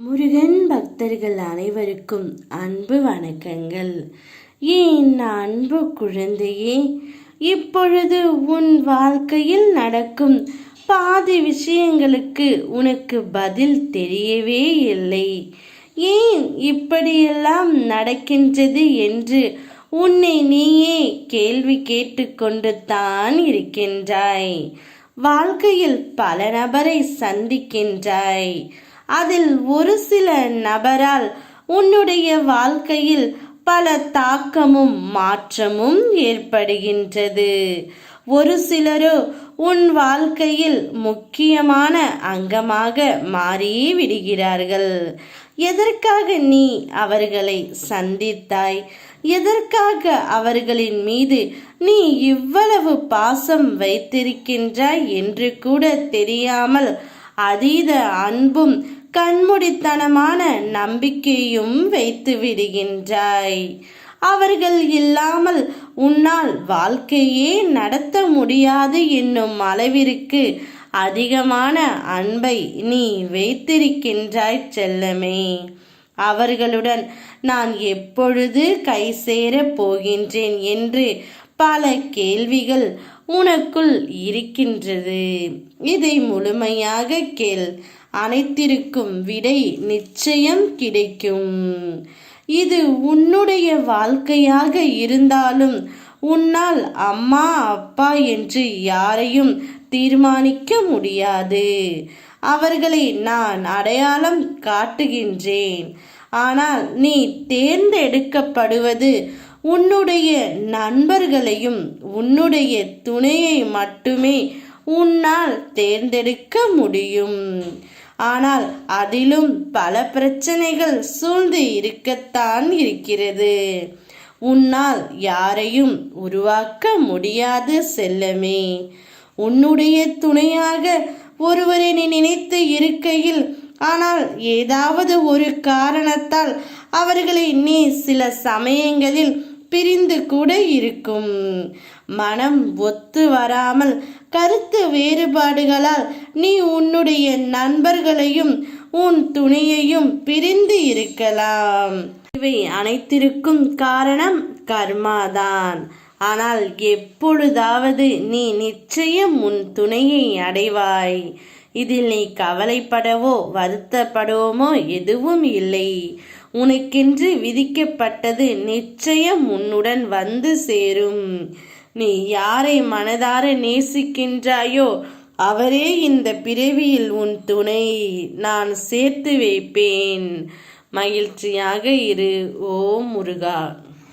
முருகன் பக்தர்கள் அனைவருக்கும் அன்பு வணக்கங்கள். ஏன் அன்பு குழந்தையே இப்பொழுது உன் வாழ்க்கையில் நடக்கும் பாதி விஷயங்களுக்கு உனக்கு பதில் தெரியவே இல்லை. ஏன் இப்படியெல்லாம் நடக்கின்றது என்று உன்னை நீயே கேள்வி கேட்டுக்கொண்டு தான் இருக்கின்றாய். வாழ்க்கையில் பல நபரை சந்திக்கின்றாய். அதில் ஒரு சில நபரால் உன்னுடைய வாழ்க்கையில் பல தாக்கமும் மாற்றமும் ஏற்படுகின்றது. ஒரு சிலரோ உன் வாழ்க்கையில் முக்கியமான அங்கமாக மாறியே விடுகிறார்கள். எதற்காக நீ அவர்களை சந்தித்தாய்? எதற்காக அவர்களின் மீது நீ இவ்வளவு பாசம் வைத்திருக்கின்றாய் என்று கூட தெரியாமல் அதீத அன்பும் கண்முடித்தனமான நம்பிக்கையும் வைத்து விடுகின்றாய். அவர்கள் இல்லாமல் உன்னால் வாழ்க்கையே நடத்த முடியாது என்னும் அளவிற்கு அதிகமான அன்பை நீ வைத்திருக்கின்றாய் செல்லமே. அவர்களுடன் நான் எப்பொழுது கை சேரப் போகின்றேன் என்று பல கேள்விகள் உனக்குள் இருக்கின்றது. இதை முழுமையாக கேள். அனைத்திற்கும் விடை நிச்சயம் கிடைக்கும். இது உன்னுடைய வாழ்க்கையாக இருந்தாலும் உன்னால் அம்மா அப்பா என்று யாரையும் தீர்மானிக்க முடியாது. அவர்களை நான் அடையாளம் காட்டுகின்றேன். ஆனால் நீ தேர்ந்தெடுக்கப்படுவது உன்னுடைய நண்பர்களையும் உன்னுடைய துணையை மட்டுமே உன்னால் தேர்ந்தெடுக்க முடியும். ஆனால் அதிலும் பல பிரச்சனைகள் சூழ்ந்து இருக்கத்தான் இருக்கிறது. உன்னால் யாரையும் உருவாக்க முடியாது செல்லமே. உன்னுடைய துணையாக ஒருவரை நீ நினைத்து இருக்கையில் ஆனால் ஏதாவது ஒரு காரணத்தால் அவர்களை நீ சில சமயங்களில் பிரிந்து கூட இருக்கும். மனம் ஒத்து வராமல் கருத்து வேறுபாடுகளால் நீ உன்னுடைய நண்பர்களையும் உன் துணையையும் பிரிந்து இருக்கலாம். இவை அனைத்திற்கும் காரணம் கர்மாதான். ஆனால் எப்பொழுதாவது நீ நிச்சயம் உன் துணையை அடைவாய். இதில் நீ கவலைப்படவோ வருத்தப்படவோமோ எதுவும் இல்லை. உனக்கென்று விதிக்கப்பட்டது நிச்சயம் உன்னுடன் வந்து சேரும். நீ யாரை மனதார நேசிக்கின்றாயோ அவரே இந்த பிறவியில் உன் துணை. நான் சேர்த்து வைப்பேன். மகிழ்ச்சியாக இரு ஓ முருகா.